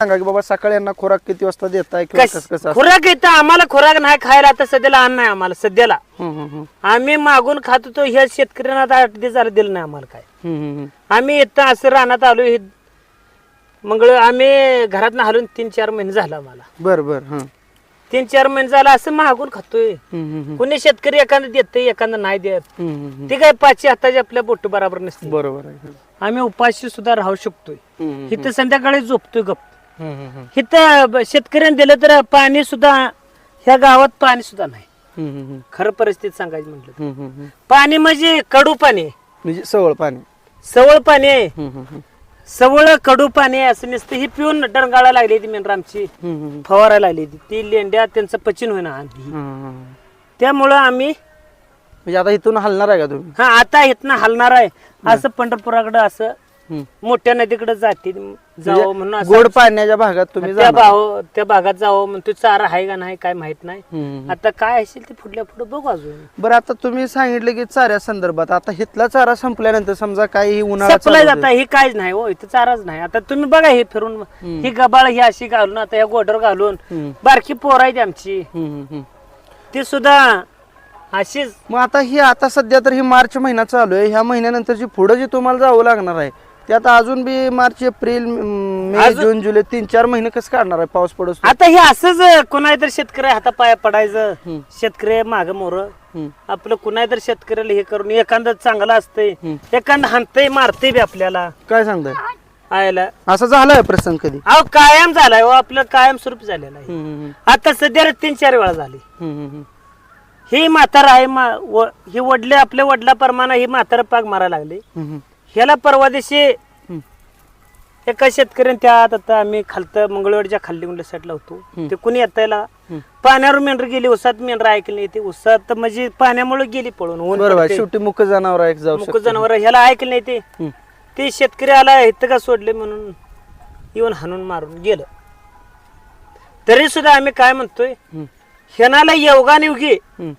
सांगा की बाबा सकाळी यांना खोराक किती वाजता देताय किंवा कस- कसं कसं असतं? खुराक येतं आम्हाला खुराक नाही खायला आता सध्याला अन्न नाही आम्हाला सध्याला हम्म, हम्म, हम्म. आम्ही मागून खात होतो ह्या शेतकऱ्यांना आता आठ दिवस झालं दिलं नाही आम्हाला काय हम्म, हम्म, हम्म. आम्ही इथं असं रानात आलो हे मंगळ आम्ही घरात हलून तीन चार महिने झाला आम्हाला बर बर हा तीन चार महिने झाला असं मागून खातोय हम्म, हम्म, हम्म. कुणी शेतकरी एखादं देते एखादं नाही देत हम्म, हम्म, हम्म. ते काय पाचशे हाताची आपल्या बोट बरोबर नसते बरोबर आहे आम्ही उपाशी सुद्धा राहू शकतोय हम्म, हम्म, इथं संध्याकाळी झोपतोय गप हम्म, हम्म, हम्म. इथं ब- शेतकऱ्यांनी दिलं तर पाणी सुद्धा ह्या गावात पाणी सुद्धा नाही. खरं परिस्थिती सांगायची म्हटलं तर. पाणी म्हणजे कडू पाणी. म्हणजे सवळ पाणी सवळ पाणी आहे. सवळ कडू पाणी आहे असं नसतं ही पिऊन डरगाळा लागली ती हम्म. फवारायला लागली ती ती लेंड्या त्यांचं पचन होईना आधी. त्यामुळं आम्ही म्हणजे आता इथून हलणार आहे का तुम्ही हा आता इथनं हलणार आहे असं पंढरपुराकडे असं. मोठ्या नदीकडे जाते जावं म्हणून म्हणजे असं गोड पाण्याच्या भागात तुम्ही त्या जाणार. भाव त्या भागात जावं म्हणतो चारा आहे का नाही काय माहीत नाही. हम्म. आता काय असेल ते पुढल्या पुढे बघू अजून. बरं आता तुम्ही सांगितलं की चाऱ्या संदर्भात. आता हिथला चारा संपल्यानंतर समजा काही उन्हाळा चालू जाता हे काहीच नाही हो इथं चाराच नाही. आता तुम्ही बघा हे फिरून ही गबाळ ही अशी घालून आता ह्या गोडर घालून हम्म. बारकी पोर आहेत आमची. हम्म, हम्म, हम्म. ती सुद्धा अशीच मग आता ही आता सध्या तर ही मार्च महिना चालू आहे. ह्या महिन्यानंतरची पुढे जी तुम्हाला जावं लागणार आहे ते आता अजून बी मार्च एप्रिल म, अजून- जून जुलै तीन चार महिने कसं काढणार आहे? पाऊस पडत आता हे असंच कुणाही शेतकरी हाता पाया पडायचं. शेतकरी माग मोर. आपलं कुणाही तर शेतकऱ्याला हे करून एखादं चांगलं असतंय एखादं हाणतंय मारतंय बी आपल्याला. काय सांगताय? आयला. असं झालंय प्रसंग कधी? अहो कायम झालाय हो आपलं कायम स्वरूप झालेलं आहे. आता सध्या तीन चार वेळा झाली. ही म्हातारा आहे मा- व- ही वडले आपल्या वडिलाप्रमाणे ही म्हातारा पाग मारायला लागली. ह्याला परवा दिवशी. एका शेतकऱ्याने त्यात आता आम्ही खालत मंगळवारच्या खाल्ली गुंड साईडला होतो. ते कुणी येतायला? पाण्यावर मेंढर गेली उसात मेंढर ऐकली नाही ते. उसात म्हणजे पाण्यामुळे गेली पळून ऊन. शेवटी मुख जनावर आहे जाऊ मुक शकतं. जनावर ह्याला ऐकलं नाही ते. ते शेतकरी आला इथं का सोडले म्हणून येऊन हाणून मारून गेलं. तरी सुद्धा आम्ही काय म्हणतोय? ह्यानाला युगी हम्म,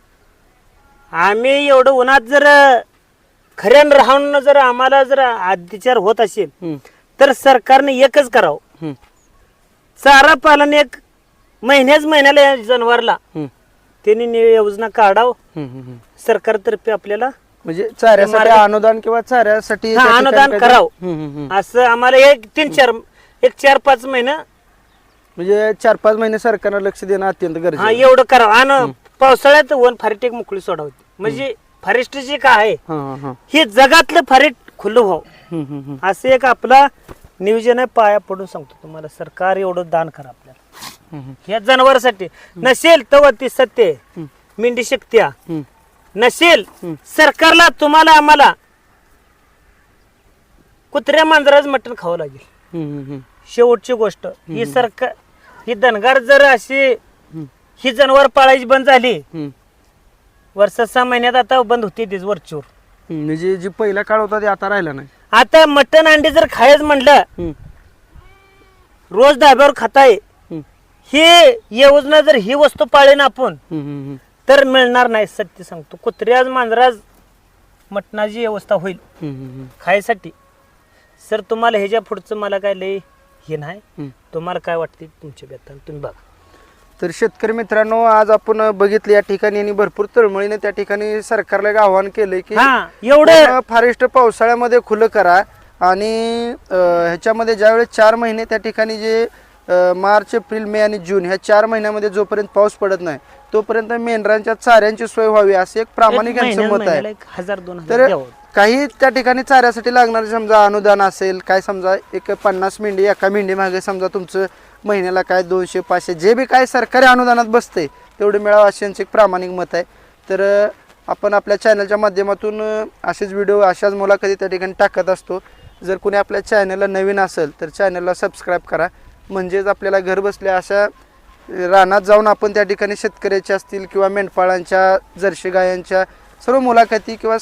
आम्ही एवढं उन्हात जर खऱ्यानं राहून जर आम्हाला जर अत्याचार होत असेल तर सरकारने एकच करावं. चारा पालन एक महिन्याच महिन्याला या जनावरला. त्यांनी नि- योजना काढावं. सरकारतर्फे आपल्याला म्हणजे चाऱ्यासाठी अनुदान किंवा चाऱ्यासाठी हा, त्या ठिकाणी अनुदान करावं. हम्म, हम्म, हम्म. असं आम्हाला एक तीन चार एक चार पाच महिने म्हणजे चार पाच महिने सरकारनं लक्ष देणं अत्यंत गरजेचं हा आहे. एवढं करावं. आणि पावसाळ्यात वन फारीट एक मोकळी सोडावी. म्हणजे फॉरेस्ट जे काय आहे हा, जगातलं फारीट खुलं व्हावं. असं एक आपला नियोजन आहे पाया पडून सांगतो तुम्हाला सरकार एवढं दान करा आपल्याला. ह्या जनावरांसाठी नसेल तर ती सत्य. मेंढी शक्त्या. नसेल. सरकारला तुम्हाला आम्हाला कुत्र्या मांजराच मटण खावं लागेल शेवटची गोष्ट ही सरकार ही धनगर जर अशी ही जनावर पाळायची बंद झाली. वर्षा सहा महिन्यात आता बंद होती तीच वरचूर. हम्म, म्हणजे जी पहिला काळ होता ते आता राहिला नाही. आता मटण अंडी जर खायच म्हणलं हम्म, रोज धाब्यावर खाताय हम्म, ही योजना जर ही वस्तू पाळेन आपण हम्म, हम्म, तर मिळणार नाही सत्य सांगतो. कुत्र्याज मांजराज मटणाची व्यवस्था होईल हम्म, हम्म, खायसाठी. सर तुम्हाला ह्याच्या पुढचं मला काय लय हे नाही. हम्म. तुम्हाला काय वाटते तुमच्या बेतान? तुम्ही बघा. तर शेतकरी मित्रांनो आज आपण बघितलं या ठिकाणी आणि भरपूर तळमळीने त्या ठिकाणी सरकारला एक आवाहन केलंय की हा एवढं फॉरेस्ट पावसाळ्यामध्ये खुलं करा आणि अं, ह्याच्यामध्ये ज्यावेळेस चार महिने त्या ठिकाणी जे अं, मार्च एप्रिल मे आणि जून ह्या चार महिन्यामध्ये जोपर्यंत पाऊस पडत नाही तोपर्यंत मेंढरांच्या चाऱ्यांची सोय व्हावी असे एक प्रामाणिक यांचं महिन्याला- मत आहे महिन्याला एक हजार दोन हजार तर द्यावं. काही त्या ठिकाणी चाऱ्यासाठी लागणारे समजा अनुदान असेल काय समजा एक पन्नास मेंढी एका मेंढी मागे समजा तुमचं महिन्याला काय दोनशे पाचशे जे बी काय सरकारी अनुदानात बसते तेवढे मिळावं असे यांचं एक प्रामाणिक मत आहे. तर आपण आपल्या चॅनलच्या माध्यमातून असेच व्हिडिओ अशाच मुलाखती त्या ठिकाणी टाकत असतो. जर कोणी आपल्या चॅनलला नवीन असेल तर चॅनलला सबस्क्राईब करा. म्हणजेच आपल्याला घर बसल्या अशा रानात जाऊन आपण त्या ठिकाणी शेतकऱ्याच्या असतील किंवा मेंढपाळांच्या जर्शी गायांच्या सर्व मुलाखती किंवा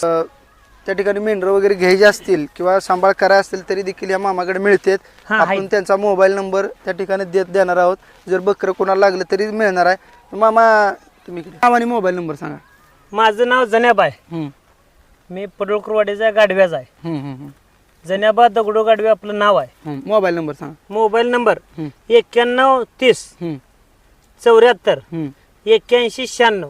त्या ठिकाणी मेंढरं वगैरे घ्यायचे असतील किंवा सांभाळ करायचे असतील तरी देखील या मामाकडे मिळतात. हा, आपण. त्यांचा मोबाईल नंबर त्या ठिकाणी देत देणार आहोत. जर बकरं कोणाला लागलं तरी मिळणार आहे. मामा तुम्ही इकडे. नाव आणि मोबाईल नंबर सांगा. माझं नाव जन्याबाय हम्म, मी पडोळकरवाडीचा गाडव्याचा आहे. हम्म, हम्म, हम्म. जन्याबा दगडो गाडवे आपलं नाव आहे. मोबाईल नंबर सांगा. Mobile number. एक्क्याण्णव तीस चौऱ्याहत्तर. एक्क्याऐंशी शहाण्णव.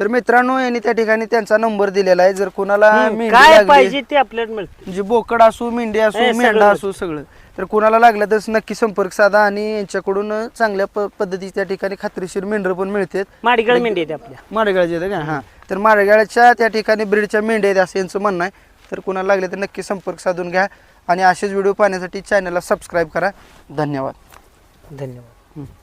तर मित्रांनो यांनी त्या ठिकाणी त्यांचा नंबर दिलेला आहे. जर कुणाला मेंढी काय लागली- पाहिजे ते आपल्याला मिळते. म्हणजे बोकड असू मेंढी असू हे सगळं मेंढा असू सगळं. तर कुणाला लागलं तर नक्की संपर्क साधा आणि यांच्याकडून चांगल्या प- पद्धतीची त्या ठिकाणी खात्रीशीर मेंढर पण मिळतात. माडगळ मेंढी येते आपल्या. माडगाळचे आहेत का? हां. तर माडगाळच्या त्या ठिकाणी ब्रीडच्या मेंढ्या आहेत असं यांचं म्हणणं आहे. तर कुणाला लागले तर नक्की संपर्क साधून घ्या आणि असेच व्हिडिओ पाहण्यासाठी चॅनलला सबस्क्राईब करा. धन्यवाद. धन्यवाद.